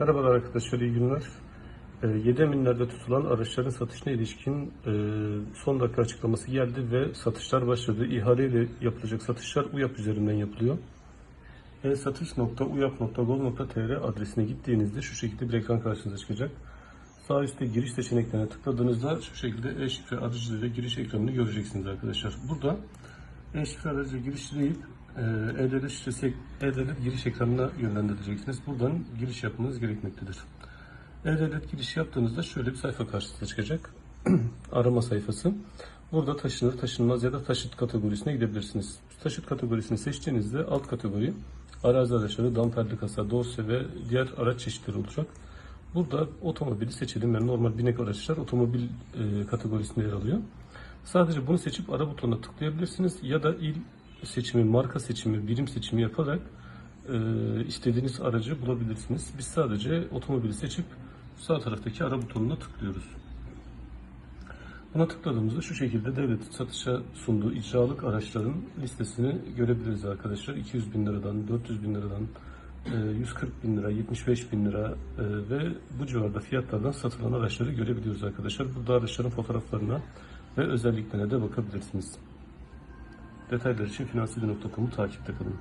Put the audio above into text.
Merhabalar arkadaşlar, iyi günler. Ee, 7 eminlerde tutulan araçların satışına ilişkin e, son dakika açıklaması geldi ve satışlar başladı. İhaleyle yapılacak satışlar UYAP üzerinden yapılıyor. e-satış.uyap.gov.tr adresine gittiğinizde şu şekilde bir ekran karşınıza çıkacak. Sağ üstte giriş seçeneklerine tıkladığınızda şu şekilde e-şifre aracılığıyla giriş ekranını göreceksiniz arkadaşlar. Burada e-şifre aracıyla girişleyip e, e-devlet şifresi e-devlet giriş ekranına yönlendireceksiniz. Buradan giriş yapmanız gerekmektedir. E-devlet giriş yaptığınızda şöyle bir sayfa karşınıza çıkacak. Arama sayfası. Burada taşınır, taşınmaz ya da taşıt kategorisine gidebilirsiniz. Taşıt kategorisini seçtiğinizde alt kategori arazi araçları, damperli kasa, dosya ve diğer araç çeşitleri olacak. Burada otomobili seçelim. Yani normal binek araçlar otomobil e, kategorisinde yer alıyor. Sadece bunu seçip ara butonuna tıklayabilirsiniz ya da il seçimi, marka seçimi, birim seçimi yaparak e, istediğiniz aracı bulabilirsiniz. Biz sadece otomobili seçip sağ taraftaki ara butonuna tıklıyoruz. Buna tıkladığımızda şu şekilde devletin satışa sunduğu icralık araçların listesini görebiliriz arkadaşlar. 200 bin liradan, 400 bin liradan, e, 140 bin lira, 75 bin lira e, ve bu civarda fiyatlardan satılan araçları görebiliyoruz arkadaşlar. Burada araçların fotoğraflarına ve özelliklerine de bakabilirsiniz. Detaylar için finansiyeli.com'u takipte kalın.